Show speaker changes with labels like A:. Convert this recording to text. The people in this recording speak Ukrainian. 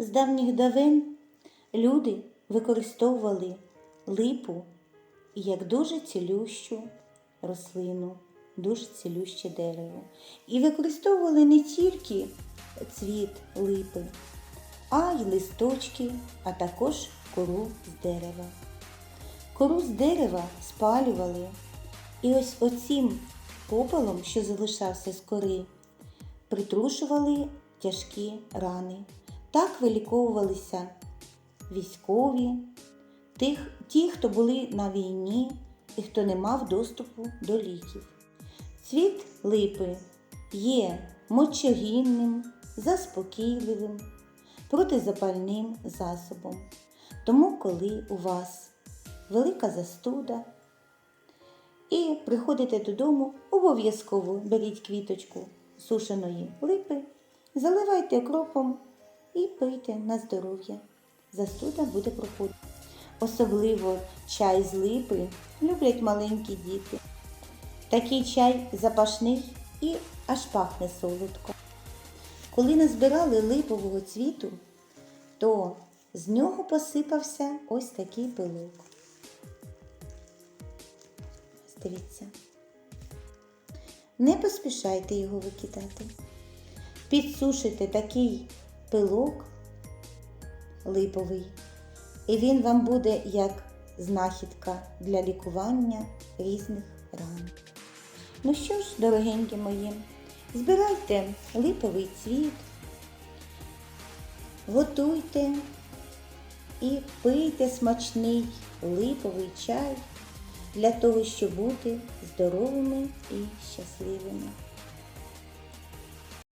A: З давніх давен люди використовували липу як дуже цілющу рослину, дуже цілюще дерево. І використовували не тільки цвіт липи, а й листочки, а також кору з дерева. Кору з дерева спалювали, і ось оцім попелом, що залишався з кори, притрушували тяжкі рани. Так виліковувалися військові, тих, ті, хто були на війні і хто не мав доступу до ліків. Цвіт липи є мочогінним, заспокійливим, протизапальним засобом. Тому, коли у вас велика застуда і приходите додому, обов'язково беріть квіточку сушеної липи, заливайте окропом і пийте на здоров'я. Застуда буде проходити. Особливо чай з липи люблять маленькі діти. Такий чай запашний і аж пахне солодко. Коли назбирали липового цвіту, то з нього посипався ось такий пилок. Дивіться. Не поспішайте його викидати. Підсушуйте такий пилок липовий, і він вам буде як знахідка для лікування різних ран. Ну що ж, дорогенькі мої, збирайте липовий цвіт, готуйте і пийте смачний липовий чай для того, щоб бути здоровими і щасливими.